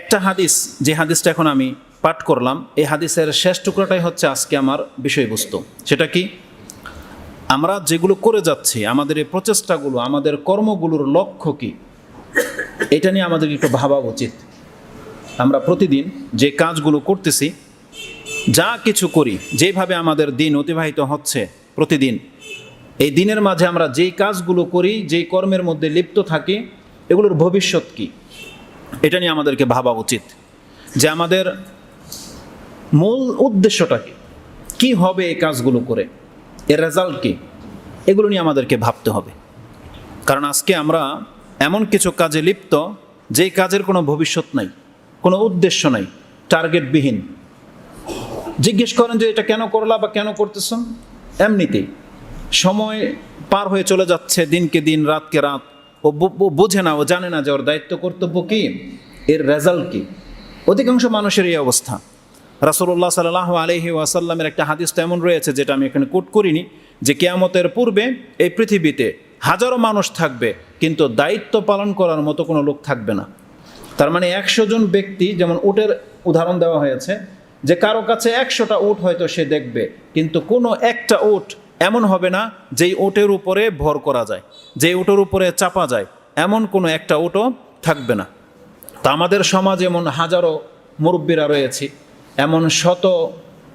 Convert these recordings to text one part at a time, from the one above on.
একটা হাদিস, যে হাদিসটা এখন আমি পাঠ করলাম, এই হাদিসের শেষ টুকরাটাই হচ্ছে আজকে আমার বিষয়বস্তু। সেটা কি? আমরা যেগুলো করে যাচ্ছি, আমাদের এই প্রচেষ্টাগুলো, আমাদের কর্মগুলোর লক্ষ্য কি? এটা নিয়ে আমাদের একটু ভাবা উচিত। আমরা প্রতিদিন যে কাজগুলো করতেছি, যা কিছু করি, যেভাবে আমাদের দিন অতিবাহিত হচ্ছে প্রতিদিন, এই দিনের মাঝে আমরা যেই কাজগুলো করি, যেই কর্মের মধ্যে লিপ্ত থাকি, এগুলোর ভবিষ্যৎ কি? এটা নিয়ে আমাদেরকে ভাবা উচিত যে আমাদের মূল উদ্দেশ্যটা কি? কী হবে এই কাজগুলো করে? এর রেজাল্ট কি? এগুলো নিয়ে আমাদেরকে ভাবতে হবে। কারণ আজকে আমরা এমন কিছু কাজে লিপ্ত যেই কাজের কোনো ভবিষ্যৎ নাই, কোনো উদ্দেশ্য নাই টার্গেটবিহীন জিজ্ঞেস করেন যে এটা কেন করলা বা কেন করতেছ? এমনিতেই। সময় পার হয়ে চলে যাচ্ছে দিনকে দিন, রাতকে রাত। ও বোঝে না, ও জানে না যে ওর দায়িত্ব কর্তব্য কি, এর রেজাল্ট কি। অধিকাংশ মানুষের এই অবস্থা। রাসুল্লাহ সাল্লাহ আলহি ওয়াসাল্লামের একটা হাদিস তো এমন রয়েছে, যেটা আমি এখানে কোট করিনি, যে কেয়ামতের পূর্বে এই পৃথিবীতে হাজারো মানুষ থাকবে, কিন্তু দায়িত্ব পালন করার মতো কোনো লোক থাকবে না। তার মানে একশো জন ব্যক্তি, যেমন উটের উদাহরণ দেওয়া হয়েছে, যে কারও কাছে একশোটা উট হয়তো সে দেখবে, কিন্তু কোনো একটা উট এমন হবে না যেই ওটের উপরে ভর করা যায়, যেই উটের উপরে চাপা যায়, এমন কোনো একটা উটও থাকবে না। তা আমাদের সমাজ এমন হাজারো মুরব্বীরা রয়েছে, এমন শত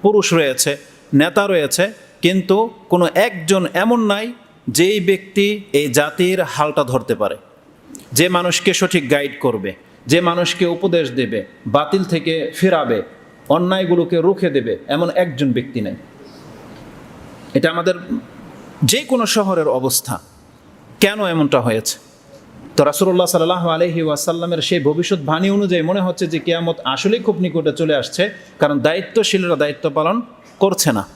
পুরুষ রয়েছে, নেতা রয়েছে, কিন্তু কোনো একজন এমন নাই যেই ব্যক্তি এই জাতির হালটা ধরতে পারে। যে মানুষকে সঠিক গাইড করবে, যে মানুষকে উপদেশ দেবে, বাতিল থেকে ফেরাবে, অন্যায়গুলোকে রুখে দেবে, এমন একজন ব্যক্তি নেই। এটা আমাদের যে কোনো শহরের অবস্থা। কেন এমনটা হয়েছে? তো রাসুল্লাহ সাল্লাহ আলহি ওয়াসাল্লামের সেই ভবিষ্যৎবাণী অনুযায়ী মনে হচ্ছে যে কেয়ামত আসলেই খুব নিকটে চলে আসছে, কারণ দায়িত্বশীলরা দায়িত্ব পালন করছে না।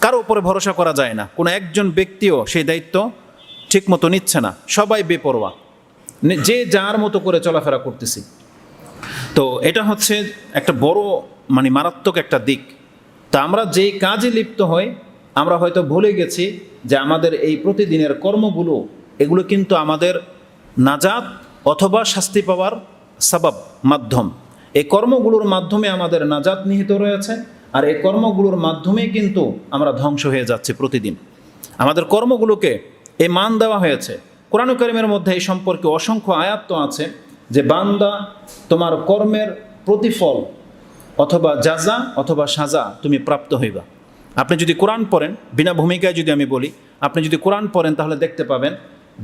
কারও উপরে ভরসা করা যায় না। কোনো একজন ব্যক্তিও সেই দায়িত্ব ঠিকমতো নিচ্ছে না। সবাই বেপরোয়া। যে যার মতো করে চলাফেরা করতেছি। তো এটা হচ্ছে একটা বড় মানে মারাত্মক একটা দিক। তা আমরা যেই কাজে লিপ্ত হই আমরা হয়তো ভুলে গেছি যে আমাদের এই প্রতিদিনের কর্মগুলো, এগুলো কিন্তু আমাদের নাজাত অথবা শাস্তি পাওয়ার সাবাব, মাধ্যম। এই কর্মগুলোর মাধ্যমে আমাদের নাজাত নিহিত রয়েছে আর এই কর্মগুলোর মাধ্যমে কিন্তু আমরা ধ্বংস হয়ে যাচ্ছি প্রতিদিন। আমাদের কর্মগুলোকে এই মান দেওয়া হয়েছে। কোরআন করিমের মধ্যে এই সম্পর্কে অসংখ্য আয়াত তো আছে যে বান্দা তোমার কর্মের প্রতিফল অথবা যাজা অথবা সাজা তুমি প্রাপ্ত হইবা। আপনি যদি কোরআন পড়েন, বিনা ভূমিকায় যদি আমি বলি, আপনি যদি কোরআন পড়েন, তাহলে দেখতে পাবেন,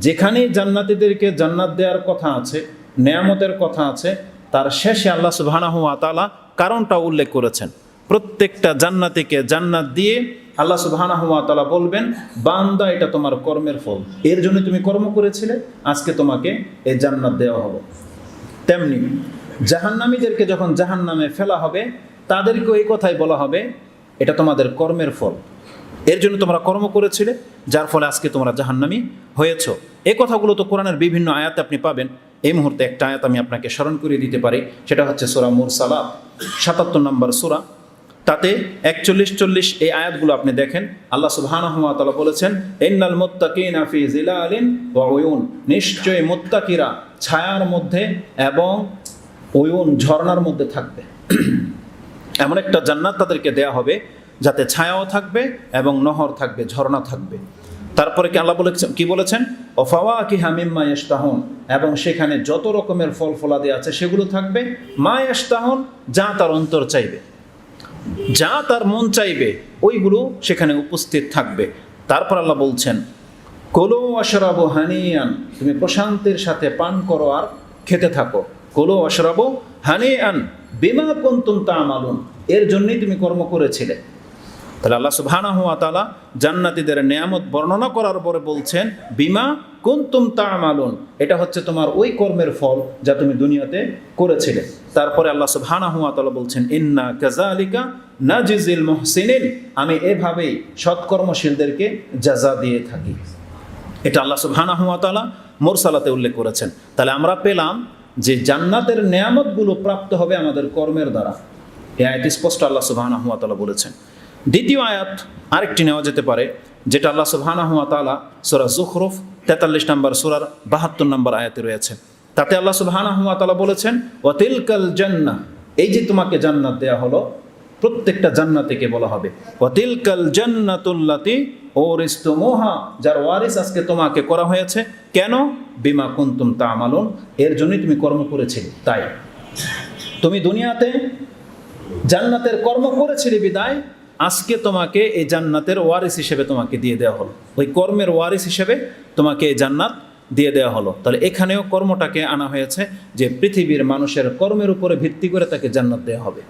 যেখানেই জান্নাতীদেরকে জান্নাত দেওয়ার কথা আছে, নেয়ামতের কথা আছে, তার শেষে আল্লাহ সুবহানাহু ওয়া তাআলা কারণটা উল্লেখ করেছেন। প্রত্যেকটা জান্নাতিকে জান্নাত দিয়ে আল্লাহ সুবহানাহু ওয়া তাআলা বলবেন, বান্দা, এটা তোমার কর্মের ফল। এর জন্য তুমি কর্ম করেছিলে, আজকে তোমাকে এই জান্নাত দেওয়া হবে। তেমনি জাহান্নামীদেরকে যখন জাহান্নামে ফেলা হবে, তাদেরকেও এই কথাই বলা হবে এটা তোমাদের কর্মের ফল। এর জন্য তোমরা কর্ম করেছিলে, যার ফলে আজকে তোমরা জাহান্নামী হয়েছ। এই কথাগুলো তো কোরআনের বিভিন্ন আয়াতে আপনি পাবেন। এই মুহূর্তে একটা আয়াত আমি আপনাকে স্মরণ করিয়ে দিতে পারি, সেটা হচ্ছে সোরা মুরসালা সাতাত্তর নম্বর সোরা। তাতে একচল্লিশ চল্লিশ এই আয়াতগুলো আপনি দেখেন। আল্লাহ সুবহানাহু ওয়া তাআলা বলেছেন, ইন্নাল মুত্তাকিনা ফি জিলালিন ওয়া উয়ুন। নিশ্চয় মোত্তাকিরা ছায়ার মধ্যে এবং উয়ুন ঝর্নার মধ্যে থাকবে। এমন একটা জান্নাত তাদেরকে দেয়া হবে, যাতে ছায়াও থাকবে এবং নহর থাকবে, ঝর্ণা থাকবে। তারপরে কি আল্লাহ বলেছেন কি বলেছেন? ওফাওয়া কি হামিম্মা ইস্তাহন এবং সেখানে যত রকমের ফল ফলাদি আছে সেগুলো থাকবে। মা ইস্তাহন যা তার অন্তর চাইবে। যা তার মন চাইবে, ওইগুলো সেখানে উপস্থিত থাকবে। তারপর আল্লাহ বলছেন, কোলো অশরাবো হানিয়ান তুমি প্রশান্তির সাথে পান করো আর খেতে থাকো। কোলো অশরাবো হানিয়ান, বিমা কন্তুম তা তামালুন এর জন্যই তুমি কর্ম করেছিলে। তাহলে আল্লাহ সুবহানাহু ওয়া তাআলা জান্নাতীদের নিয়ামত বর্ণনা করার পরে বলছেন, বিমা কুন্তুম তামালুন, এটা হচ্ছে তোমার ওই কর্মের ফল যা তুমি দুনিয়াতে করেছিলে। তারপরে আল্লাহ সুবহানাহু ওয়া তাআলা বলছেন, ইন্না কাযালিকা নাজিজিল মুহসিনিন, আমি এভাবেই সৎকর্মশীলদেরকে জাযা দিয়ে থাকি। এটা আল্লাহ তাআলা মোরসালাতে উল্লেখ করেছেন। তাহলে আমরা পেলাম যে জান্নাতের নিয়ামতগুলো প্রাপ্ত হবে আমাদের কর্মের দ্বারা। এই আয়াত স্পষ্ট আল্লাহ সুবহানাহু ওয়া তাআলা বলেছেন। দ্বিতীয় আয়াত আরেকটি নেওয়া যেতে পারে, যেটা আল্লাহ সুবহানাহু ওয়া তাআলা সূরা জুখরুফ 43 নম্বর সূরার 72 নম্বর আয়াতে রয়েছে। তাতে আল্লাহ সুবহানাহু ওয়া তাআলা বলেছেন ওয়াতিলকাল জান্নাহ এই যে তোমাকে জান্নাত দেয়া হলো, প্রত্যেকটা জান্নাতিকে বলা হবে। ওয়াতিলকাল জান্নাতুল্লাতি ওরিস্তুমুহা যার ওয়ারিস আজকে তোমাকে করা হয়েছে। কেন? বিমা কুনতুম তা'মালুন, এর জন্যই তুমি কর্ম করেছিলে, তাই। তুমি দুনিয়াতে জান্নাতের কর্ম করেছিলে বিদায়, আজকে তোমাকে এই জান্নাতের ওয়ারিস হিসেবে তোমাকে দিয়ে দেওয়া হলো। ওই কর্মের ওয়ারিস হিসেবে তোমাকে এই জান্নাত দিয়ে দেওয়া হলো। তাহলে এখানেও কর্মটাকে আনা হয়েছে যে পৃথিবীর মানুষের কর্মের উপরে ভিত্তি করে তাকে জান্নাত দেওয়া হবে।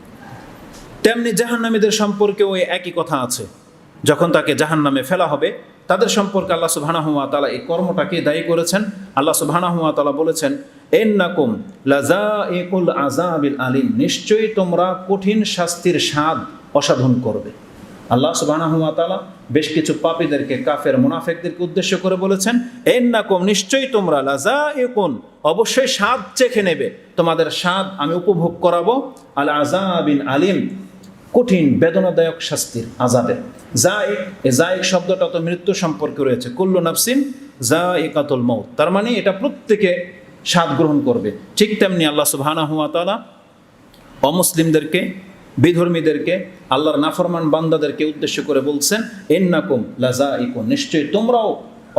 তেমনি জাহান্নামীদের সম্পর্কে ওই একই কথা আছে। যখন তাকে জাহান্নামে ফেলা হবে তাদের সম্পর্কে আল্লাহ সুবহানাহু ওয়া তাআলা এই কর্মটাকে দায়ী করেছেন। আল্লাহ সুবহানাহু ওয়া তাআলা বলেছেন এন্নাকুম লাজাইকুল আযাবিল আলিম নিশ্চয়ই তোমরা কঠিন শাস্তির স্বাদ অসাধন করবে। আল্লাহ তাআলা বেশ কিছু পাপীদেরকে, কাফের মুনাফেকদেরকে উদ্দেশ্য করে বলেছেন এন্নাকুম নিশ্চয়ই তোমরা লাজাইকুন অবশ্যই স্বাদ চেখে নেবে। তোমাদের স্বাদ আমি উপভোগ করাবো। আল আযাবিন আলিম কঠিন, বেদনাদায়ক শাস্তির আজাবের জায়েক এ জায়েক শব্দটা তো মৃত্যু সম্পর্কে রয়েছে। কুল্লু নাফসিন জায়েকাতুল মৌত তার মানে এটা প্রত্যেকে স্বাদ গ্রহণ করবে। ঠিক তেমনি আল্লাহ সুবহানাহু ওয়া তাআলা অমুসলিমদেরকে, বিধর্মীদেরকে, আল্লাহর নাফরমান বান্দাদেরকে উদ্দেশ্য করে বলছেন এন্নাকুম লাজাইকুন নিশ্চয়ই তোমরাও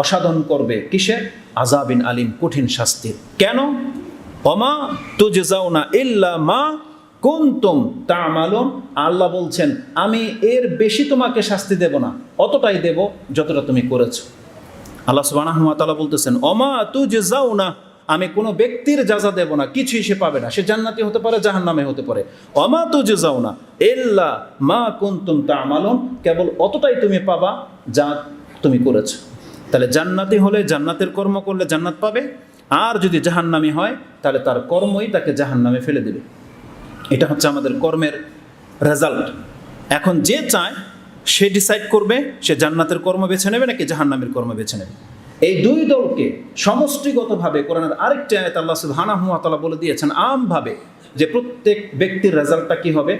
অসাধন করবে কিসের? আজাবিন আলিম, কঠিন শাস্তির। কেন? অমা তুজজাউনা ইল্লা মা কুনতুম তামালুন? আল্লাহ বলছেন, আমি এর বেশি তোমাকে শাস্তি দেব না, অতটাই দেব যতটা তুমি করেছ। আল্লাহ সুবহানাহু ওয়া তাআলা যে যাও না আমি কোনো ব্যক্তির যাজা দেব না, কিছুই সে পাবে না, সে জান্নাতি হতে পারে, জাহান্নামে হতে পারে। অমা তু যে যাও না ইল্লা মা কুনতুম তামালুন, কেবল অতটাই তুমি পাবা যা তুমি করেছ। তাহলে জান্নাতি হলে জান্নাতের কর্ম করলে জান্নাত পাবে, আর যদি জাহান্নামি হয়, তাহলে তার কর্মই তাকে জাহান্নামে ফেলে দেবে। এটা হচ্ছে আমাদের কর্মের রেজাল্ট এখন যে চায়, সে ডিসাইড করবে, সে জান্নাতের কর্ম বেছে নেবে নাকি জাহান্নামের কর্ম বেছে নেবে। এই দুই দলকে সমষ্টিগতভাবে কোরআনের আরেকটি আয়াত আল্লাহ সুবহানাহু ওয়া বলে দিয়েছেন আমভাবে যে প্রত্যেক ব্যক্তির রেজাল্টটা কি হবে।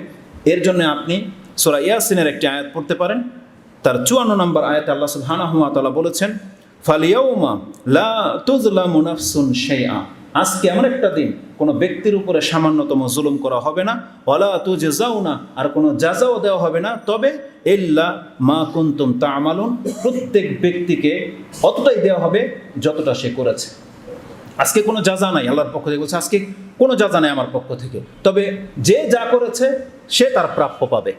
এর জন্য আপনি সূরা ইয়াসিনের একটি আয়াত পড়তে পারেন। তার চুয়ান্ন নম্বর আয়াতে আল্লাহ সুবহানাহু ওয়া তাআলা বলেছেন ফালিয়াউমা লা তুজলামু নাফসুন শাইআ। আজকে এমন একটা দিন, কোনো ব্যক্তির উপরে সামান্যতম জুলুম করা হবে না, ওয়ালা যে যাও না আর কোনো যাজাও দেওয়া হবে না। তবে ইল্লা মা কুন্তুম তা আমালুন প্রত্যেক ব্যক্তিকে অতটাই দেওয়া হবে যতটা সে করেছে। আজকে কোনো যাজা নাই আল্লাহর পক্ষ থেকে, বলছে আজকে কোনো যাজা নাই আমার পক্ষ থেকে। তবে যে যা করেছে, সে তার প্রাপ্য পাবে।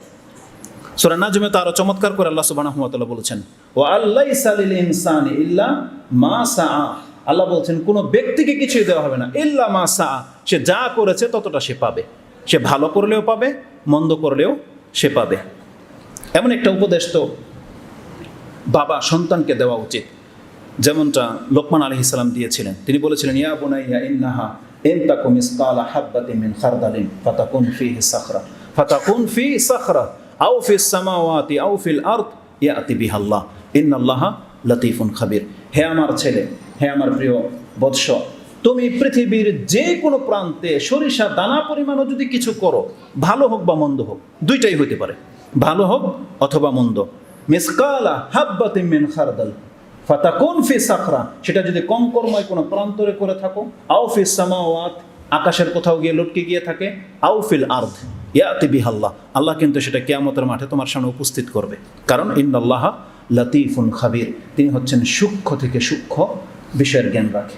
সুরা নাজমে তো আরও চমৎকার করে আল্লাহ তাআলা বলেছেন ও আল্লাহ ইনসানি ইল্লা মা সাআ। আল্লাহ বলছেন, কোনো ব্যক্তিকে কিছুই দেওয়া হবে না। ইল্লা মা সাআ। সে যা করেছে ততটা সে পাবে। সে ভালো করলেও পাবে, মন্দ করলেও সে পাবে। এমন একটা উপদেশ তো বাবা সন্তানকে দেওয়া উচিত। যেমনটা লোকমান আলী ইসলাম দিয়েছিলেন। তিনি বলেছিলেন, ইয়া বুনাইয়া, ইন্নাহা ইন তাকুম ইসকালা হাব্বাতি মিন খারদালিন ফাতাকুন ফিহি সাখরা। ফাতাকুন ফি সাখরা আও ফি সামাওয়াতি আও ফিল আরদ ইয়াতি বিহাল্লাহ। ইন্নাল্লাহা লতিফুন খাবির। হে আমার ছেলে হে আমার প্রিয় বৎস, তুমি পৃথিবীর যে কোনো প্রান্তে সরিষা, দানা পরিমাণও যদি কিছু করো, ভালো হোক বা মন্দ হোক, দুইটাই হইতে পারে। ভালো হোক অথবা মন্দ। মিসকালা হাব্বাতি মিন খারদাল। ফাতাকুন ফি সাখরা, সেটা যদি কঙ্করময় কোনো প্রান্তরে করে থাকো, আও ফি সামাওয়াত, আকাশের কোথাও গিয়ে লটকে গিয়ে থাকে, আও ফিল আর্ধ ইয়াতি বিহাল্লাহ। আল্লাহ কিন্তু সেটা কেয়ামতের মাঠে তোমার সামনে উপস্থিত করবে। কারণ ইন্দাল্লাহ লতিফুন খাবির, তিনি হচ্ছেন সূক্ষ্ম থেকে সূক্ষ্ম বিষয়ের জ্ঞান রাখে।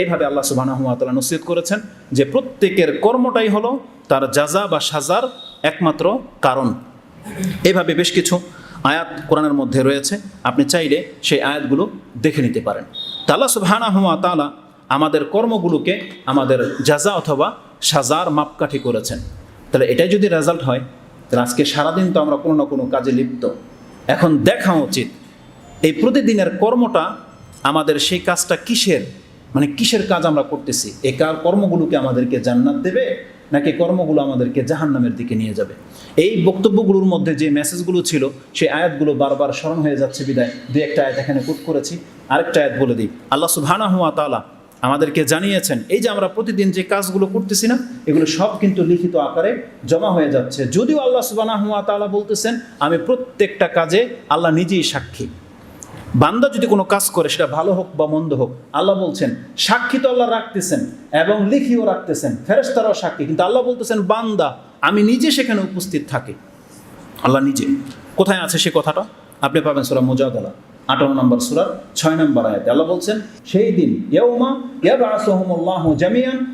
এইভাবে আল্লাহ সুবহানাহু ওয়া তাআলা নসিহত করেছেন যে প্রত্যেকের কর্মটাই হলো তার যাজা বা সাজার একমাত্র কারণ। এইভাবে বেশ কিছু আয়াত কোরআনের মধ্যে রয়েছে। আপনি চাইলে সেই আয়াতগুলো দেখে নিতে পারেন। তা আল্লাহ সুবহানাহু ওয়া আমাদের কর্মগুলোকে আমাদের যাজা অথবা সাজার মাপকাঠি করেছেন। তাহলে এটাই যদি রেজাল্ট হয়, তাহলে আজকে সারাদিন তো আমরা কোনো না কোনো কাজে লিপ্ত। এখন দেখা উচিত, এই প্রতিদিনের কর্মটা আমাদের সেই কাজটা কিসের? মানে কিসের কাজ আমরা করতেছি? এই কার কর্মগুলোকে আমাদেরকে জান্নাত দেবে, নাকি কর্মগুলো আমাদেরকে জাহান্নামের দিকে নিয়ে যাবে? এই বক্তব্যগুলোর মধ্যে যে মেসেজগুলো ছিল, সেই আয়াতগুলো বারবার স্মরণ হয়ে যাচ্ছে বিদায়। দুই একটা আয়াত এখানে কোট করেছি, আরেকটা আয়াত বলে দিই। আল্লাহ সুবহানাহু ওয়া তাআলা আমাদেরকে জানিয়েছেন, এই যে আমরা প্রতিদিন যে কাজগুলো করতেছি না, এগুলো সব কিন্তু লিখিত আকারে জমা হয়ে যাচ্ছে। যদিও আল্লাহ সুবহানাহু ওয়া তাআলা বলতেছেন, আমি প্রত্যেকটা কাজে আল্লাহ নিজেই সাক্ষী। বান্দা যদি কোনো কাজ করে, সেটা ভালো হোক বা মন্দ হোক, আল্লাহ বলছেন, সাক্ষী তো আল্লাহ রাখতেছেন এবং লিখিও রাখতেছেন ফেরেস্তারাও সাক্ষী। কিন্তু আল্লাহ বলতেছেন, বান্দা, আমি নিজে সেখানে উপস্থিত থাকি। আল্লাহ নিজে। কোথায় আছে সে কথাটা? আপনি পাবেন সুরা মুজাদালা, আঠারো নম্বর সুরার ছয় নম্বর আয়াতে। আল্লাহ বলছেন, সেই দিন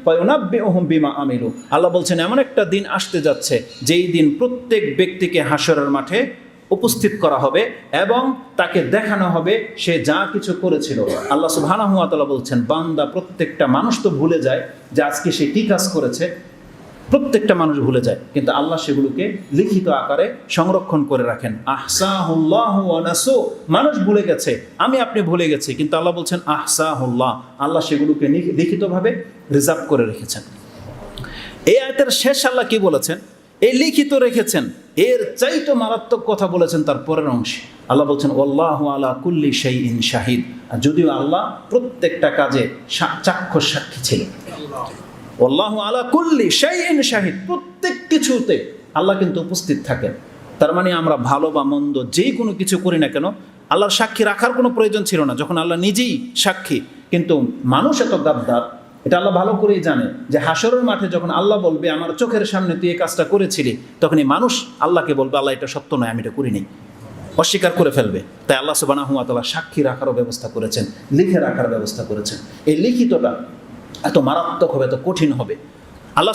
ফায়ুনাব্বিউহুম বিমা আল্লাহ বলছেন, এমন একটা দিন আসতে যাচ্ছে, যেই দিন প্রত্যেক ব্যক্তিকে হাসরের মাঠে উপস্থিত করা হবে এবং তাকে দেখানো হবে সে যা কিছু করেছিল। আল্লাহ সুবহানাহু ওয়া তাআলা বলছেন, বান্দা প্রত্যেকটা মানুষ তো ভুলে যায় যে আজকে সে কি কাজ করেছে। প্রত্যেকটা মানুষ ভুলে যায়, কিন্তু আল্লাহ সেগুলোকে লিখিত আকারে সংরক্ষণ করে রাখেন। আহসাহুল্লাহ মানুষ ভুলে গেছে, আমি আপনি ভুলে গেছি, কিন্তু আল্লাহ বলছেন, আহসাহুল্লাহ, আল্লাহ সেগুলোকে লিখিতভাবে রিজার্ভ করে রেখেছেন। এই আয়তের শেষ আল্লাহ কি বলেছেন? এই লিখিত রেখেছেন। এর চাইতো মারাত্মক কথা বলেছেন তার পরের অংশে। আল্লাহ বলছেন আল্লাহ আলা কুল্লি সেই ইন শাহিদ। আর যদিও আল্লাহ প্রত্যেকটা কাজে চাক্ষুষ সাক্ষী ছিলেন। আল্লাহ আলা কুল্লি সেই ইন শাহিদ। প্রত্যেক কিছুতে আল্লাহ কিন্তু উপস্থিত থাকেন। তার মানে আমরা ভালো বা মন্দ যেই কোনো কিছু করি না কেন, আল্লাহর সাক্ষী রাখার কোনো প্রয়োজন ছিল না। যখন আল্লাহ নিজেই সাক্ষী, কিন্তু মানুষ এত গাদ্দার এটা আল্লাহ ভালো করেই জানে যে হাসরের মাঠে যখন আল্লাহ বলবে, আমার চোখের সামনে তুই এই কাজটা করেছিলি তখন এই মানুষ আল্লাহকে বলবে, আল্লাহ, এটা সত্য নয়, আমি এটা করিনি। অস্বীকার করে ফেলবে। তাই আল্লাহ সুবানা হুয়াতালা সাক্ষী রাখারও ব্যবস্থা করেছেন, লিখে রাখার ব্যবস্থা করেছেন। এই লিখিতটা এত মারাত্মক হবে, এত কঠিন হবে। আল্লাহ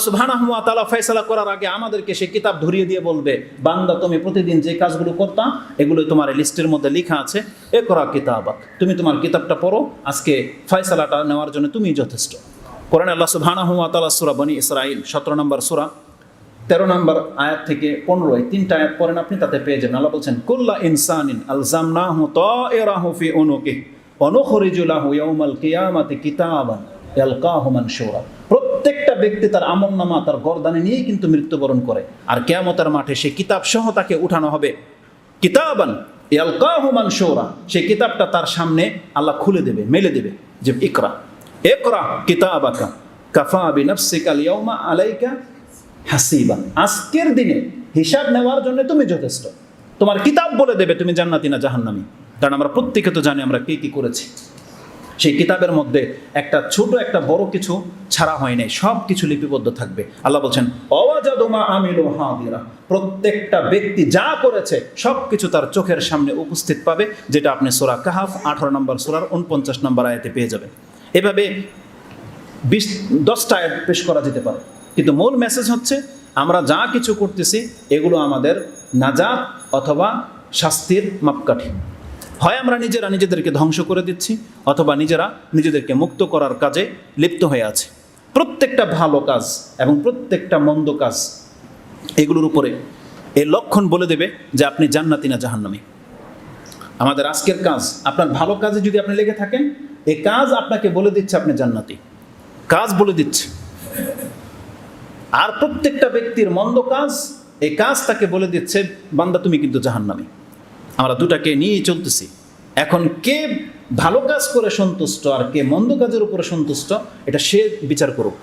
ওয়া তাআলা ফয়সালা করার আগে আমাদেরকে সে কিতাব ধরিয়ে দিয়ে বলবে, বান্দা, তুমি প্রতিদিন যে কাজগুলো করতাম এগুলো তোমার লিস্টের মধ্যে লেখা আছে। এ করা কিতাবাক। তুমি তোমার কিতাবটা পড়ো, আজকে ফয়সালাটা নেওয়ার জন্য তুমি যথেষ্ট। কোরআন আল্লাহ সুবহানাহু ওয়া তাআলা সূরা বনি ইসরাইল 17 নম্বর সূরা, তেরো নম্বর আয়াত থেকে পনেরো, এই তিনটা আয়াত পড়েন আপনি, তাতে পেয়ে যাবেন। আল্লাহ বলছেন, কুল্লা ইনসানিন আলজামনাহু তায়রাহু ফি উনুকি অনুখরিজু লাহু ইয়াউমাল কিয়ামাতি কিতাবান ইয়ালকাহু মানশুরা। প্রত্যেকটা ব্যক্তি তার আমলনামা তার গর্দানে নিয়েই কিন্তু মৃত্যুবরণ করে। আর কিয়ামতের মাঠে সে কিতাব সহ তাকে উঠানো হবে। কিতাবান ইয়ালকাহু মানশুরা। সেই কিতাবটা তার সামনে আল্লাহ খুলে দেবে, মেলে দেবে, যে ইকরা। ইকরা কিতাবাকা, কাফা বিনাফসিকা আল-ইয়াউমা আলাইকা হাসিবা। আজকের দিনে হিসাব নেওয়ার জন্য তুমি যথেষ্ট। তোমার কিতাব বলে দেবে, তুমি জান্নাতি না জাহান্নামি। কারণ আমরা প্রত্যেকে তো জানি আমরা কি কি করেছি। সেই কিতাবের মধ্যে একটা ছোট, একটা বড় কিছু ছাড়া হয় নাই, সব কিছু লিপিবদ্ধ থাকবে। আল্লাহ বলছেন অওয়াজাদুমা আমিলু হাদিরা। প্রত্যেকটা ব্যক্তি যা করেছে, সব কিছু তার চোখের সামনে উপস্থিত পাবে, যেটা আপনি সোরা কাহাফ আঠারো নম্বর, সোরার উনপঞ্চাশ নম্বর আয়াতে পেয়ে যাবেন। এভাবে বিশ দশটা পেশ করা যেতে পারে। কিন্তু মূল মেসেজ হচ্ছে, আমরা যা কিছু করতেছি, এগুলো আমাদের নাজাত অথবা শাস্তির মাপকাঠি। হয় আমরা নিজেরা নিজেদেরকে ধ্বংস করে দিচ্ছি, অথবা নিজেরা নিজেদেরকে মুক্ত করার কাজে লিপ্ত হয়ে আছে। প্রত্যেকটা ভালো কাজ এবং প্রত্যেকটা মন্দ কাজ এগুলোর উপরে এই লক্ষণ বলে দেবে যে আপনি জান্নাতি না জাহান্নামী। আমাদের আজকের কাজ, আপনার ভালো কাজে যদি আপনি লেগে থাকেন এই কাজ আপনাকে বলে দিচ্ছে আপনি জান্নাতি। কাজ বলে দিচ্ছে। আর প্রত্যেকটা ব্যক্তির মন্দ কাজ এই কাজ তাকে বলে দিচ্ছে, বান্দা তুমি কিন্তু জাহান্নামী। আমরা দুটাকে নিয়েই চলতেছি। এখন কে ভালো কাজ করে সন্তুষ্ট আর কে মন্দ কাজের উপরে সন্তুষ্ট, এটা সে বিচার করুক।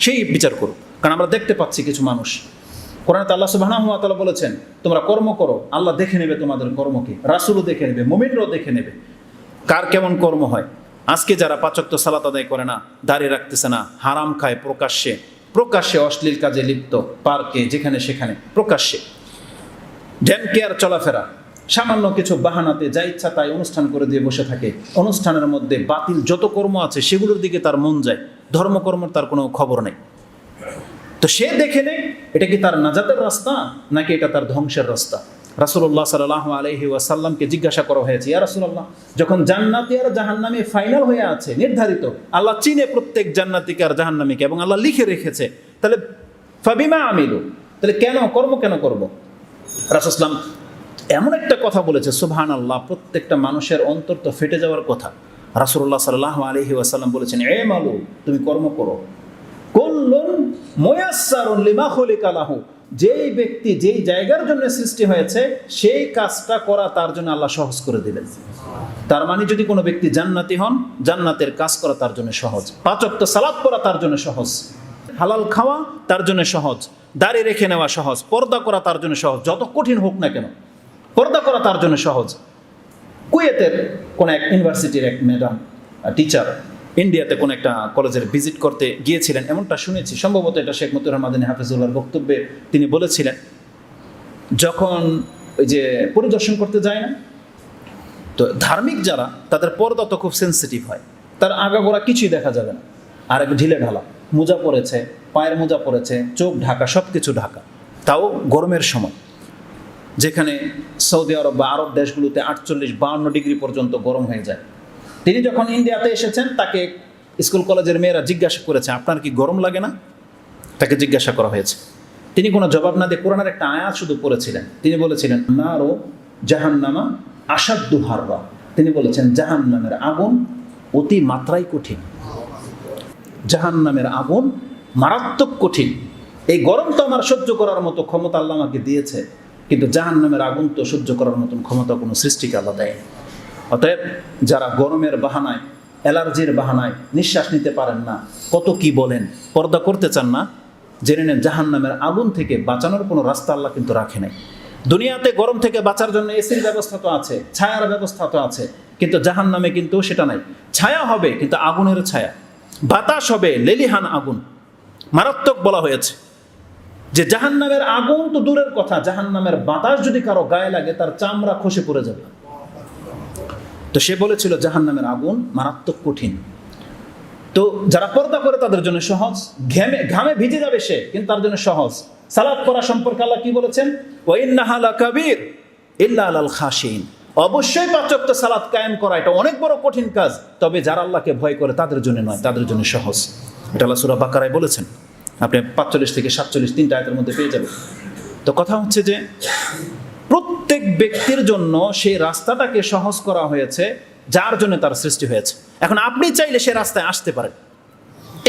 সেই বিচার করুক। কারণ আমরা দেখতে পাচ্ছি কিছু মানুষ। কোরআন আল্লাহ তাআলা বলেছেন, তোমরা কর্ম করো, আল্লাহ দেখে নেবে তোমাদের কর্মকে রাসুলও দেখে নেবে, মুমিনরাও দেখে নেবে। কার কেমন কর্ম হয়? আজকে যারা পাচক্ত সালাত আদায় করে না দাঁড়িয়ে রাখতেছে না, হারাম খায় প্রকাশ্যে প্রকাশ্যে অশ্লীল কাজে লিপ্ত, পার্কে, যেখানে সেখানে, প্রকাশ্যে। জ্যান কেয়ার চলাফেরা? সামান্য কিছু বাহানাতে যা ইচ্ছা তাই অনুষ্ঠান করে দিয়ে বসে থাকে। অনুষ্ঠানের মধ্যে বাতিল যত কর্ম আছে, সেগুলোর দিকে তার মন যায়। ধর্মকর্মের তার কোনো খবর নেই। তো সে দেখে নে এটা কি তার নাজাতের রাস্তা নাকি এটা তার ধ্বংসের রাস্তা? রাসুল্লাহ সাল্লাহ আলহি ওয়াসাল্লামকে জিজ্ঞাসা করা হয়েছে, ইয়া রাসুল্লাহ যখন জান্নাতি আর জাহান্নামি ফাইনাল হয়ে আছে, নির্ধারিত, আল্লাহ চিনে প্রত্যেক জান্নাতিকে আর জাহান্নামীকে এবং আল্লাহ লিখে রেখেছে, তাহলে ফাবিমা আমিলু, তাহলে কেন, কর্ম কেন করব? রাসুসলাম এমন একটা কথা বলেছে সুবহান আল্লাহ প্রত্যেকটা মানুষের অন্তর তো ফেটে যাওয়ার কথা। রাসুল্লাহ সাল্লাহ আলহি ওয়াসাল্লাম বলেছেন, এ মালু তুমি কর্ম করো। কুল্লুন মুয়াসসারুন লিমা খুলিকা লাহু। যেই ব্যক্তি যেই জায়গার জন্য সৃষ্টি হয়েছে, সেই কাজটা করা তার জন্য আল্লাহ সহজ করে দিবেন। তার মানে যদি কোনো ব্যক্তি জান্নাতি হন, জান্নাতের কাজ করা তার জন্য সহজ। পাচক সালাদ করা তার জন্য সহজ। হালাল খাওয়া তার জন্য সহজ। দাড়ি রেখে নেওয়া সহজ। পর্দা করা তার জন্য সহজ। যত কঠিন হোক না কেন, পর্দা করা তার জন্য সহজ। কুয়েতের কোন এক ইউনিভার্সিটির এক ম্যাডাম টিচার ইন্ডিয়াতে কোন একটা কলেজের ভিজিট করতে গিয়েছিলেন, এমনটা শুনেছি। সম্ভবত এটা শেখ মতুর রহমাদিনী হাফিজুল্লাহর বক্তব্যে তিনি বলেছিলেন। যখন ওই যে পরিদর্শন করতে যায় না, তো ধার্মিক যারা, তাদের পর্দা তো খুব সেন্সিটিভ হয়। তার আগাগোড়া কিছুই দেখা যাবে না। আর এক ঢিলে ঢালা, মোজা পড়েছে পায়ের মোজা পড়েছে চোখ ঢাকা সব কিছু ঢাকা। তাও গরমের সময়। যেখানে সৌদি আরব বা আরব দেশগুলোতে আটচল্লিশ বাউন্ন ডিগ্রি পর্যন্ত গরম হয়ে যায়। তিনি যখন ইন্ডিয়াতে এসেছেন, তাকে স্কুল কলেজের মেয়েরা জিজ্ঞাসা করেছে, আপনার কি গরম লাগে না? তাকে জিজ্ঞাসা করা হয়েছে। তিনি কোনো জবাব না দিয়ে কোরআনের একটা আয়াত শুধু পড়েছিলেন। তিনি বলেছিলেন, নারো জাহান্নামা আসাদ্দু হারবা তিনি বলেছেন, জাহান্নামের আগুন অতি মাত্রাই কঠিন। জাহান্নামের আগুন মারাত্মক কঠিন। এই গরম তো আমার সহ্য করার মতো ক্ষমতা আল্লাহ আমাকে দিয়েছে, কিন্তু জাহান্নামের আগুন তো সহ্য করার মতন ক্ষমতা কোনো সৃষ্টিকে আল্লাহ দেয় অতএব যারা গরমের বাহানায়, অ্যালার্জির বাহানায় নিঃশ্বাস নিতে পারেন না, কত কি বলেন? পর্দা করতে চান না? জেনে নেন, জাহান্নামের আগুন থেকে বাঁচানোর কোনো রাস্তা আল্লাহ কিন্তু রাখে নাই। দুনিয়াতে গরম থেকে বাঁচার জন্য এসির ব্যবস্থা তো আছে, ছায়ার ব্যবস্থা তো আছে, কিন্তু জাহান্নামে কিন্তু সেটা নাই। ছায়া হবে, কিন্তু আগুনের ছায়া। বাতাস হবে, লেলিহান আগুন। মারাত্মক বলা হয়েছে যে জাহান্নামের আগুন তো দূরের কথা, জাহান্নামের বাতাস যদি কারও গায়ে লাগে, তার চামড়া খসে পড়ে যাবে। তো সে বলেছিল, জাহান্নামের আগুন মারাত্মক কঠিন। তো যারা পর্দা করে তাদের জন্য সহজ, ঘেমে, ঘামে ভিজে যাবে সে, কিন্তু তার জন্য সহজ। সালাদ করা সম্পর্কে আল্লাহ কি বলেছেন? ওয়াইন্নাহালা কাবির ইল্লা আলাল খাসিন অবশ্যই পাচক্ত সালাদ কায়েম করা, এটা অনেক বড় কঠিন কাজ, তবে যারা আল্লাহকে ভয় করে তাদের জন্য নয়, তাদের জন্য সহজ। এটা আল্লাহ সুরা বাকারায় বলেছেন। আপনি পাঁচচল্লিশ থেকে সাতচল্লিশ তিনটা আয়তের মধ্যে পেয়ে যাবেন। তো কথা হচ্ছে যে ব্যক্তির জন্য সেই রাস্তাটাকে সহজ করা হয়েছে, যার জন্য তার সৃষ্টি হয়েছে। এখন আপনি চাইলে সে রাস্তায় আসতে পারেন।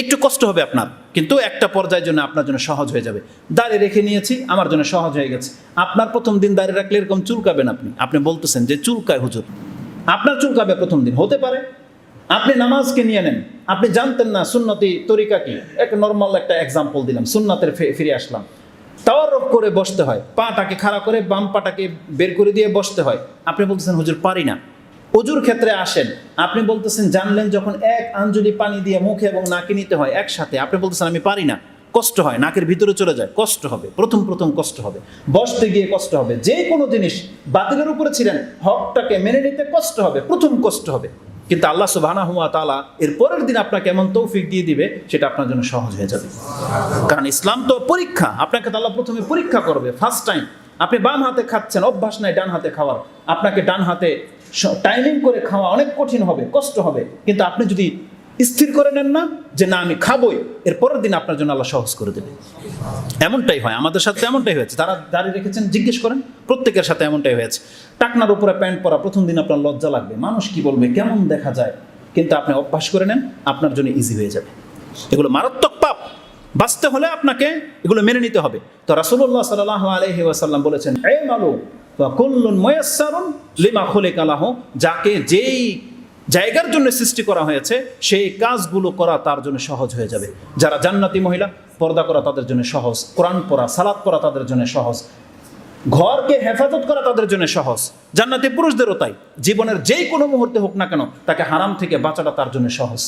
একটু কষ্ট হবে আপনার, কিন্তু একটা পর্যায়ের জন্য আপনার জন্য সহজ হয়ে যাবে। দাঁড়িয়ে রেখে নিয়েছি, আমার জন্য সহজ হয়ে গেছে। আপনার প্রথম দিন দাঁড়িয়ে রাখলে এরকম চুলকাবেন আপনি। আপনি বলতেছেন যে চুলকায় হুজুর। আপনার চুলকাবে প্রথম দিন, হতে পারে। আপনি নামাজকে নিয়ে নেন। আপনি জানতেন না সুন্নতি তরিকা কি। এক নর্মাল একটা এক্সাম্পল দিলাম, সুন্নাতের ফিরে আসলাম। তাওয়ারক করে বসতে হয়। পাটাকে খাড়া করে বাম পাটাকে বের করে দিয়ে বসতে হয়। আপনি বলতেছেন, হুজুর, পারি না। অজুর ক্ষেত্রে আসেন। আপনি বলতেছেন, জানলেন যখন এক আঞ্জলি পানি দিয়ে মুখে এবং নাকে নিতে হয় একসাথে। আপনি বলতেছেন, আমি পারি না। কষ্ট হয়, নাকের ভিতরে চলে যায়, কষ্ট হবে। প্রথম প্রথম কষ্ট হবে। বসতে গিয়ে কষ্ট হবে। যে কোনো জিনিস বাতিলের উপরে ছিলেন হকটাকে মেনে নিতে কষ্ট হবে। প্রথম কষ্ট হবে। কিন্তু আল্লাহ সুবাহানা হুয়া তালা এর পরের দিন আপনাকে এমন তৌফিক দিয়ে দিবে, সেটা আপনার জন্য সহজ হয়ে যাবে। কারণ ইসলাম তো পরীক্ষা, আপনাকে তো আল্লাহ প্রথমে পরীক্ষা করবে ফার্স্ট টাইম আপনি বাম হাতে খাচ্ছেন, অভ্যাস নাই ডান হাতে খাওয়ার। আপনাকে ডান হাতে টাইমিং করে খাওয়া অনেক কঠিন হবে, কষ্ট হবে। কিন্তু আপনি যদি স্থির করে নেন না যে না, আমি খাবই। এর পরের দিন আপনার জন্য আল্লাহ সহজ করে দেবে। এমনটাই হয়। আমাদের সাথে এমনটাই হয়েছে। তারা দাঁড়িয়ে রেখেছেন, জিজ্ঞেস করেন, প্রত্যেকের সাথে এমনটাই হয়েছে। টাকনার উপরে প্যান্ট পরা, প্রথম দিন আপনার লজ্জা লাগবে। মানুষ কি বলবে? কেমন দেখা যায়? কিন্তু আপনি অভ্যাস করে নেন, আপনার জন্য ইজি হয়ে যাবে। এগুলো মারাত্মক পাপ। বাঁচতে হলে আপনাকে এগুলো মেনে নিতে হবে। তো রাসুল্লাহ সাল্লাহ আলহি ওয়াসাল্লাম বলেছেন এ মালু কুল্লুন ময়াসারুন লিমা কালাহ যাকে যেই জায়গার জন্য সৃষ্টি করা হয়েছে, সেই কাজগুলো করা তার জন্য সহজ হয়ে যাবে। যারা জান্নাতি মহিলা, পর্দা করা তাদের জন্য সহজ, কোরআন পড়া সালাদ পড়া তাদের জন্য সহজ, ঘরকে হেফাজত করা তাদের জন্য সহজ। জান্নাতি পুরুষদেরও তাই, জীবনের যেই কোনো মুহূর্তে হোক না কেন, তাকে হারাম থেকে বাঁচাটা তার জন্য সহজ।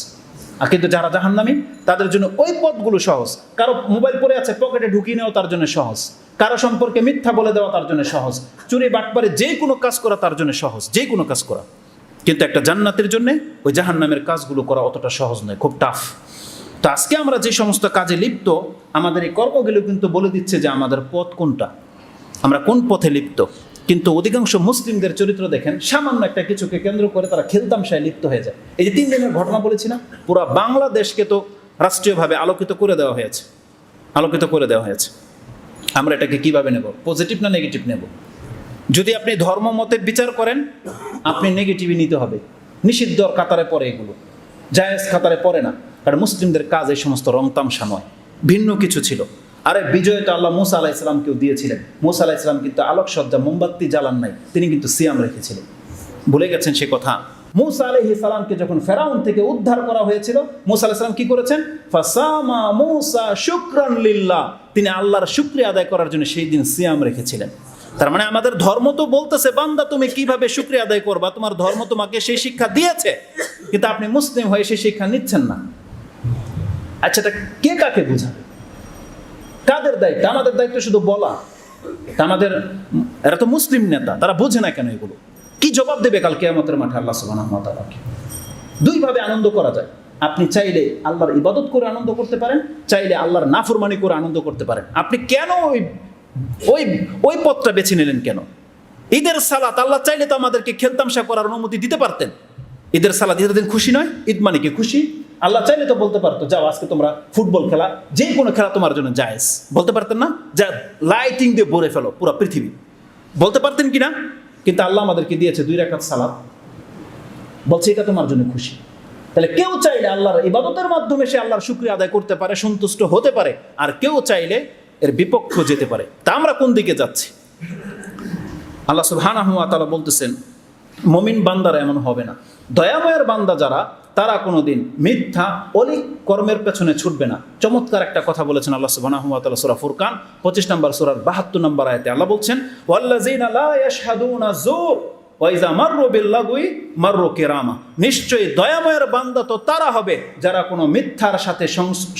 আর কিন্তু যারা জাহান্নামি, তাদের জন্য ওই পথগুলো সহজ। কারও মোবাইল পরে আছে, পকেটে ঢুকিয়ে নেওয়া তার জন্য সহজ। কারও সম্পর্কে মিথ্যা বলে দেওয়া তার জন্য সহজ। চুরি, বাটপারে, যে কোনো কাজ করা তার জন্য সহজ, যে কোনো কাজ করা। কিন্তু একটা জান্নাতের জন্য ওই জাহান্নামের কাজগুলো করা অতটা সহজ নয়, খুব টাফ তো আজকে আমরা যে সমস্ত কাজে লিপ্ত, আমাদের এই কর্মগুলো কিন্তু বলে দিচ্ছে যে আমাদের পথ কোনটা? আমরা কোন পথে লিপ্ত? কিন্তু অধিকাংশ মুসলিমদের চরিত্র দেখেন, সামান্য একটা কিছুকে কেন্দ্র করে তারা খেলতামশায় লিপ্ত হয়ে যায়। এই যে তিন দিনের ঘটনা বলেছি না পুরো বাংলাদেশকে তো রাষ্ট্রীয়ভাবে আলোকিত করে দেওয়া হয়েছে। আলোকিত করে দেওয়া হয়েছে। আমরা এটাকে কীভাবে নেব? পজিটিভ না নেগেটিভ নেব? যদি আপনি ধর্ম মতের বিচার করেন, আপনি নেগেটিভই নিতে হবে। নিষিদ্ধর কাতারে পড়ে এগুলো। জায়েজ কাতারে পড়ে না। কারণ মুসলিমদের কাজ এই সমস্ত রং তামসা নয়। ভিন্ন কিছু ছিল। আরে বিজয় তো আল্লাহ মুসা আলাহ ইসলামকেও দিয়েছিলেন। মুসা আলাহ ইসলাম কিন্তু আলোকসজ্জা, মোমবাতি জ্বালান নাই। তিনি কিন্তু সিয়াম রেখেছিলেন। ভুলে গেছেন সে কথা। মুসা আলহি সালামকে যখন ফেরাউন থেকে উদ্ধার করা হয়েছিল, মুসা আলাহ সালাম কি করেছেন? ফাসামা মুসা শুক্রান তিনি আল্লাহর শুক্রিয়া আদায় করার জন্য সেই দিন সিয়াম রেখেছিলেন। তার মানে আমাদের ধর্ম তো বলতেছে, বান্দা তুমি কীভাবে শুক্রিয়া আদায় করবা? তোমার ধর্ম তোমাকে সেই শিক্ষা দিয়েছে, কিন্তু আপনি মুসলিম হয়ে সেই শিক্ষা নিচ্ছেন না। আচ্ছা এটা কে কাকে বোঝাবে? কাদের দায়িত্ব? আমাদের দায়িত্ব শুধু বলা। আমাদের, এরা তো মুসলিম নেতা, তারা বোঝে না কেন এগুলো? কি জবাব দেবে কাল কেয়ামতের মাঠে আল্লাহ সুবহানাহু ওয়া তাআলাকে? দুইভাবে আনন্দ করা যায়। আপনি চাইলে আল্লাহর ইবাদত করে আনন্দ করতে পারেন, চাইলে আল্লাহর নাফরমানি করে আনন্দ করতে পারেন। আপনি কেন ওই ওই ওই পথটা বেছে নিলেন কেন? ঈদের সালাত, আল্লাহ চাইলে তো আমাদেরকে খেলতামশা করার অনুমতি দিতে পারতেন। ঈদের সালাত ঈদের দিন খুশি নয়, ঈদ মানে কি খুশি? আল্লাহ চাইলে তো বলতে পারতো, যাও আজকে তোমরা ফুটবল খেলা, যে কোনো খেলা তোমার জন্য জায়েজ। বলতে পারতেন না? যা লাইটিং দিয়ে ভরে ফেলো পুরো পৃথিবী। বলতে পারতেন কি না কিন্তু আল্লাহ আমাদেরকে দিয়েছে দুই রাকাত সালাত। বলছে, এটা তোমার জন্য খুশি। তাহলে কেউ চাইলে আল্লাহর ইবাদতের মাধ্যমে সে আল্লাহর শুক্রিয়া আদায় করতে পারে, সন্তুষ্ট হতে পারে। আর কেউ চাইলে এর বিপক্ষ যেতে পারে। তা আমরা কোন দিকে যাচ্ছি? আল্লাহ সুবহানাহু ওয়া তাআলা বলতেছেন, মমিন বান্দারা এমন হবে না। দয়াময়ের বান্দা যারা, তারা কোনোদিন মিথ্যা অলিক কর্মের পেছনে ছুটবে না। চমৎকার একটা কথা বলেছেন আল্লাহ সুবহানাহু ওয়া তাআলা সূরা ফুরকান 25 নম্বর সূরার 72 নম্বর আয়াতে। আল্লাহ বলছেন, ওয়াল্লাযিনা লা ইয়াশহাদুনা যুর। ওয়াইজা মাররু বিল্লাগুই মাররু কিরামা। নিশ্চয়ই দয়াময়ের বান্দা তো তারা হবে, যারা কোনো মিথ্যার সাথে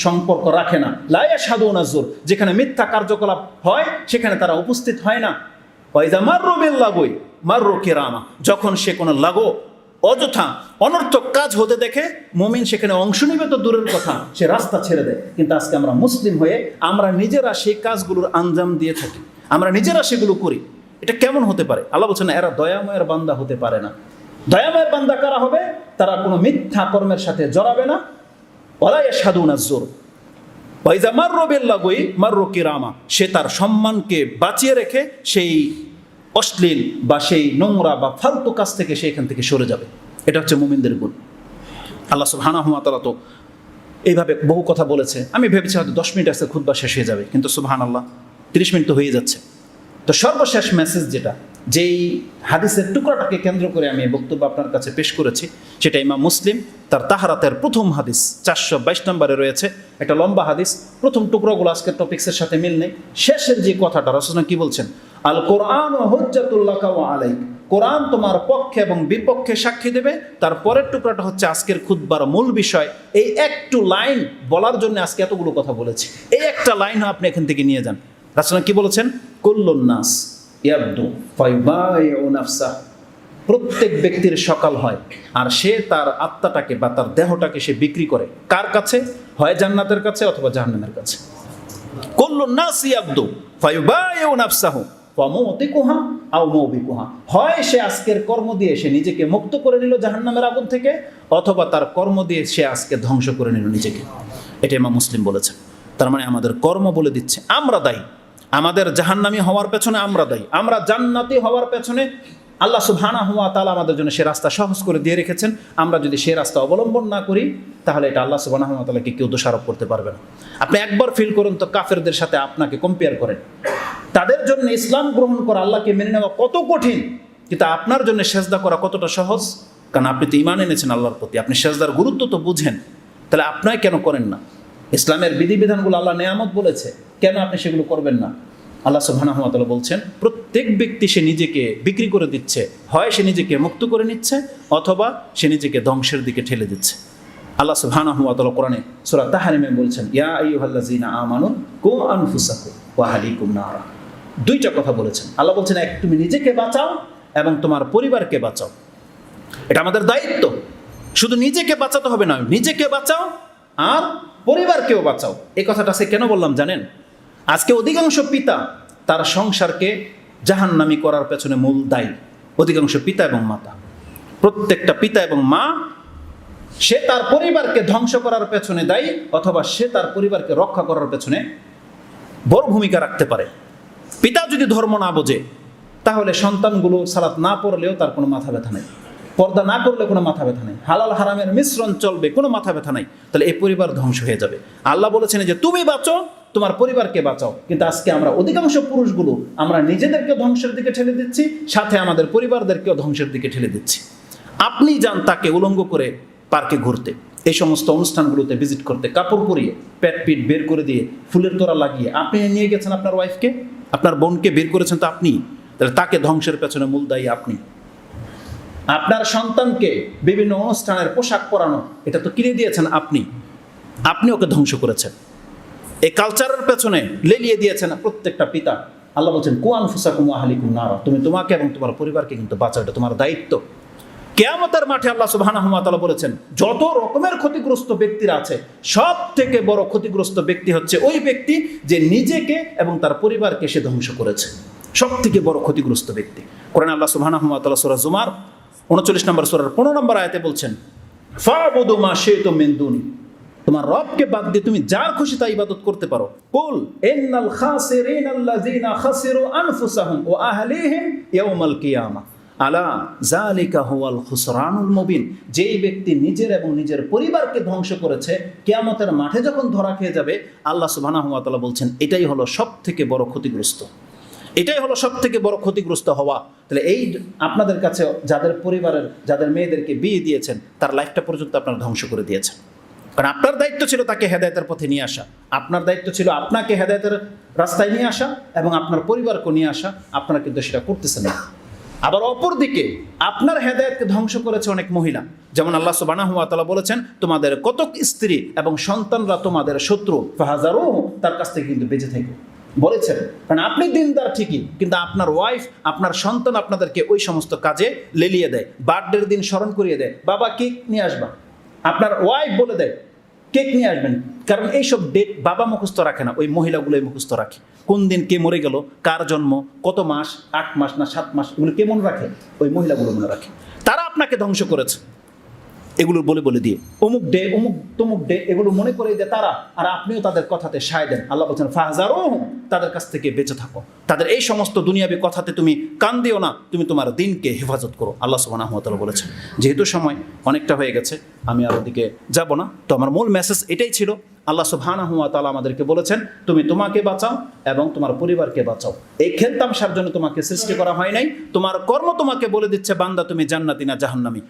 সম্পর্ক রাখে না। লা ইয়াশহাদুনা যুর, যেখানে মিথ্যা কার্যকলাপ হয়, সেখানে তারা উপস্থিত হয় না। ওয়াইজা মাররু বিল্লাগুই মাররু কিরামা। যখন সে কোনো লাগো, অযথা, অনর্থক কাজ হতে দেখে, মমিন সেখানে অংশ নিবে তো দূরের কথা, সে রাস্তা ছেড়ে দেয়। কিন্তু আজকে আমরা মুসলিম হয়ে, আমরা নিজেরা সেই কাজগুলোর আঞ্জাম দিয়ে থাকি। আমরা নিজেরা সেগুলো করি। এটা কেমন হতে পারে? আল্লাহ বলছেন, এরা দয়াময়ের বান্দা হতে পারে না। দয়াময়ের বান্দা কারা হবে? তারা কোনো মিথ্যা কর্মের সাথে জড়াবে না। ওলাই সাধু জোর ওয়াইজা মার্রো বেল্লাগুই, মার্রো কিরামা। সে তার সম্মানকে বাঁচিয়ে রেখে সেই অশ্লীল বা সেই নোংরা বা ফালতু কাজ থেকে সে এখান থেকে সরে যাবে। এটা হচ্ছে মুমিনদের গুণ। আল্লাহ সুবহানাহু ওয়া তাআলা তো এইভাবে বহু কথা বলেছে। আমি ভেবেছি হয়তো দশ মিনিট আসতে খুদ্া শেষ হয়ে যাবে, কিন্তু সুবহান আল্লাহ তিরিশ মিনিট তো হয়ে যাচ্ছে। তো সর্বশেষ মেসেজ যেটা, যেই হাদিসের টুকরাটাকে কেন্দ্র করে আমি বক্তব্য আপনার কাছে পেশ করেছি, সেটা ইমাম মুসলিম, তার তাহারাতের প্রথম হাদিস চারশো বাইশ নম্বরে রয়েছে। একটা লম্বা হাদিস, প্রথম টুকরোগুলো আজকের টপিক্সের সাথে মিল নেই। শেষের যে কথাটা, রচনা কি বলছেন? আল কোরআন ও হজ্জাতুল্লাহ আলাইক। কোরআন তোমার পক্ষে এবং বিপক্ষে সাক্ষী দেবে। তারপরের টুকরাটা হচ্ছে আজকের খুদ্বার মূল বিষয়। এই একটু লাইন বলার জন্য আজকে এতগুলো কথা বলেছি। এই একটা লাইন আপনি এখান থেকে নিয়ে যান। রাসনা কি বলেছেন? কুল্লুন্নাস ইয়াবদু নাফসা। প্রত্যেক ব্যক্তির সকাল হয় আর সে তার আত্মাটাকে বা তার দেহটাকে সে বিক্রি করে। কার কাছে? হয় জান্নাতের কাছে অথবা জাহান্নামের কাছে। কুল্লুন্নাস ইয়াবদু ফাইবাইউ নাফসাহু কুহা আও কুহা হয় সে আজকের কর্ম দিয়ে সে নিজেকে মুক্ত করে নিল জাহান্নামের আগুন থেকে, অথবা তার কর্ম দিয়ে সে আজকে ধ্বংস করে নিল নিজেকে। এটা ইমাম মুসলিম বলেছেন। তার মানে আমাদের কর্ম বলে দিচ্ছে। আমরা দায়ী। আমাদের জাহান্নামি হওয়ার পেছনে আমরা দায়ী। আমরা জান্নাতি হওয়ার পেছনে আল্লাহ সুবহানা হুয়া তালা আমাদের জন্য সে রাস্তা সহজ করে দিয়ে রেখেছেন। আমরা যদি সে রাস্তা অবলম্বন না করি, তাহলে এটা আল্লাহ সুবহানা হুয়া তালাকে কেউ দোষারোপ করতে পারবে না। আপনি একবার ফিল করুন তো কাফেরদের সাথে আপনাকে কম্পেয়ার করেন। তাদের জন্য ইসলাম গ্রহণ করা আল্লাহকে মেনে নেওয়া কত কঠিন, কিন্তু আপনার জন্য সেজদা করা কতটা সহজ? কারণ আপনি তো ইমান এনেছেন আল্লাহর প্রতি। আপনি সেজদার গুরুত্ব তো বুঝেন। তাহলে আপনাই কেন করেন না? ইসলামের বিধিবিধানগুলো আল্লাহ নেয়ামত বলেছে, কেন আপনি সেগুলো করবেন না? আল্লাহ সুবাহানহমতাল্লাহ বলছেন, প্রত্যেক ব্যক্তি সে নিজেকে বিক্রি করে দিচ্ছে। হয় সে নিজেকে মুক্ত করে নিচ্ছে, অথবা সে নিজেকে ধ্বংসের দিকে ঠেলে দিচ্ছে। আল্লাহ সুবহানাহুয়াতালা কোরআনে সূরা তাহরিমে বলছেন, ইয়া দুইটা কথা বলেছেন। আল্লাহ বলছেন, এক, তুমি নিজেকে বাঁচাও এবং তোমার পরিবারকে বাঁচাও। এটা আমাদের দায়িত্ব। শুধু নিজেকে বাঁচাতে হবে না, নিজেকে বাঁচাও আর পরিবারকেও বাঁচাও। এই কথাটা সে কেন বললাম জানেন? আজকে অধিকাংশ পিতা তার সংসারকে জাহান্নামি করার পেছনে মূল দায়ী। অধিকাংশ পিতা এবং মাতা। প্রত্যেকটা পিতা এবং মা, সে তার পরিবারকে ধ্বংস করার পেছনে দায়ী অথবা সে তার পরিবারকে রক্ষা করার পেছনে বড় ভূমিকা রাখতে পারে। পিতা যদি ধর্ম না বোঝে, তাহলে সন্তানগুলো সালাত না পড়লেও তার কোনো মাথা ব্যথা নেই। পর্দা না করলে কোনো মাথা ব্যথা নেই। হালাল হারামের মিশ্রণ চলবে, কোনো মাথা ব্যথা নেই। তাহলে এই পরিবার ধ্বংস হয়ে যাবে। আল্লাহ বলেছেন যে, তুমি বাঁচো, তোমার পরিবারকে বাঁচাও। কিন্তু আজকে আমরা অধিকাংশ পুরুষগুলো, আমরা নিজেদেরকে ধ্বংসের দিকে ঠেলে দিচ্ছি, সাথে আমাদের পরিবারদেরকেও ধ্বংসের দিকে ঠেলে দিচ্ছি। আপনি যান তাকে উলঙ্গ করে পার্কে ঘুরতে। এই সমস্ত অনুষ্ঠানগুলোতে ভিজিট করতে, কাপড় পরিয়ে প্যাট পিট বের করে দিয়ে, ফুলের তোড়া লাগিয়ে, আপনি নিয়ে গেছেন আপনার ওয়াইফকে আপনার বোনকে বের করেছেন তো আপনি? তাহলে তাকে ধ্বংসের পেছনে মূল দায়ী আপনি। আপনার সন্তানকে বিভিন্ন অনুষ্ঠানের পোশাক পরানো, এটা তো কিনে দিয়েছেন আপনি। আপনি ওকে ধ্বংস করেছেন। এই কালচারের পেছনে লেলিয়ে দিয়েছেন প্রত্যেকটা পিতা। আল্লাহ বলছেন কুয়ান ফুসাকুম আহলিকুম নারা তুমি তোমাকে এবং তোমার পরিবারকে কিন্তু বাঁচাও, এটা তোমার দায়িত্ব। কেয়ামতের মাঠে আল্লাহ সুবহানাহু ওয়া তাআলা বলেছেন, যত রকমের ক্ষতিগ্রস্ত ব্যক্তিরা আছে সব থেকে বড় ক্ষতিগ্রস্ত ব্যক্তি হচ্ছে ওই ব্যক্তি যে নিজেকে এবং তার পরিবারকে সে ধ্বংস করেছে। সব থেকে বড় ক্ষতিগ্রস্ত ব্যক্তি। কোরআন আল্লাহ সুবহানাহু ওয়া তাআলা সূরা জুমার 39 নম্বর সূরার 15 নম্বর আয়াতে বলছেন, ফাবুদু মা শি'তুম মিন দুনি। তোমার রবকে বাদ দিয়ে তুমি যার খুশি তা ইবাদত করতে পারো। কুল খাসিরিন আল্লাযিনা খাসিরু আনফুসাহুম আহলিহিম ইয়াউমাল কিয়ামা। আলা হুয়াল খুসরানুল মুবিন। যেই ব্যক্তি নিজের এবং নিজের পরিবারকে ধ্বংস করেছে, কিয়ামতের মাঠে যখন ধরা খেয়ে যাবে, আল্লাহ সুবহানাহু ওয়া তাআলা বলছেন, এটাই হলো সবথেকে বড় ক্ষতিগ্রস্ত। এটাই হলো সব থেকে বড় ক্ষতিগ্রস্ত হওয়া। তাহলে এই আপনাদের কাছে যাদের পরিবারের, যাদের মেয়েদেরকে বিয়ে দিয়েছেন, তার লাইফটা পর্যন্ত আপনারা ধ্বংস করে দিয়েছেন। কারণ আপনার দায়িত্ব ছিল তাকে হেদায়তের পথে নিয়ে আসা। আপনার দায়িত্ব ছিল আপনাকে হেদায়তের রাস্তায় নিয়ে আসা এবং আপনার পরিবারকে নিয়ে আসা। আপনারা কিন্তু সেটা করতেছেন না। আবার অপরদিকে, আপনার হেদায়তকে ধ্বংস করেছে অনেক মহিলা। যেমন আল্লাহ সুবানাহু ওয়া তাআলা বলেছেন, তোমাদের কতক স্ত্রী এবং সন্তানরা তোমাদের শত্রু ফাহাজারু তার কাছ থেকে কিন্তু বেঁচে থেকে। বলেছেন। কারণ আপনি দিনদার ঠিকই, কিন্তু আপনার ওয়াইফ আপনার সন্তান আপনাদেরকে ওই সমস্ত কাজে লেলিয়ে দেয়। বার্থডের দিন স্মরণ করিয়ে দেয়। বাবা কেক নিয়ে আসবা। আপনার ওয়াইফ বলে দেয় কেক নিয়ে আসবেন। কারণ এইসব ডেট বাবা মুখস্থ রাখে না, ওই মহিলাগুলোই মুখস্থ রাখে। কোন দিন কে মরে গেল, কার জন্ম, কত মাস, আট মাস না সাত মাস, এগুলো কে মনে রাখে? ওই মহিলাগুলো মনে রাখে। তারা আপনাকে ধ্বংস করেছে। এগুলো বলে বলে দিয়ে। অমুক ডে অমুক তমুক ডে এগুলো মনে করে দেয় তারা, আর আপনিও তাদের কথাতে সায় দেন। আল্লাহ বলছেন ফাহাজারও তাদের কাছ থেকে বেঁচে থাকো। তাদের এই সমস্ত দুনিয়াবী কথাতে তুমি কান দিও না, তুমি তোমার দিনকে হেফাজত করো। আল্লাহ সুবাহ বলেছেন। যেহেতু সময় অনেকটা হয়ে গেছে, আমি আর ওদিকে যাব না। তো আমার মূল মেসেজ এটাই ছিল, আল্লাহ সুবহানাহু ওয়া তাআলা আমাদেরকে বলেছেন, তুমি তোমাকে বাঁচাও এবং তোমার পরিবারকে বাঁচাও। এই খেলতামশার জন্য তোমাকে সৃষ্টি করা হয় নাই। তোমার কর্ম তোমাকে বলে দিচ্ছে, বান্দা তুমি জান্নাতি না জাহান্নামি।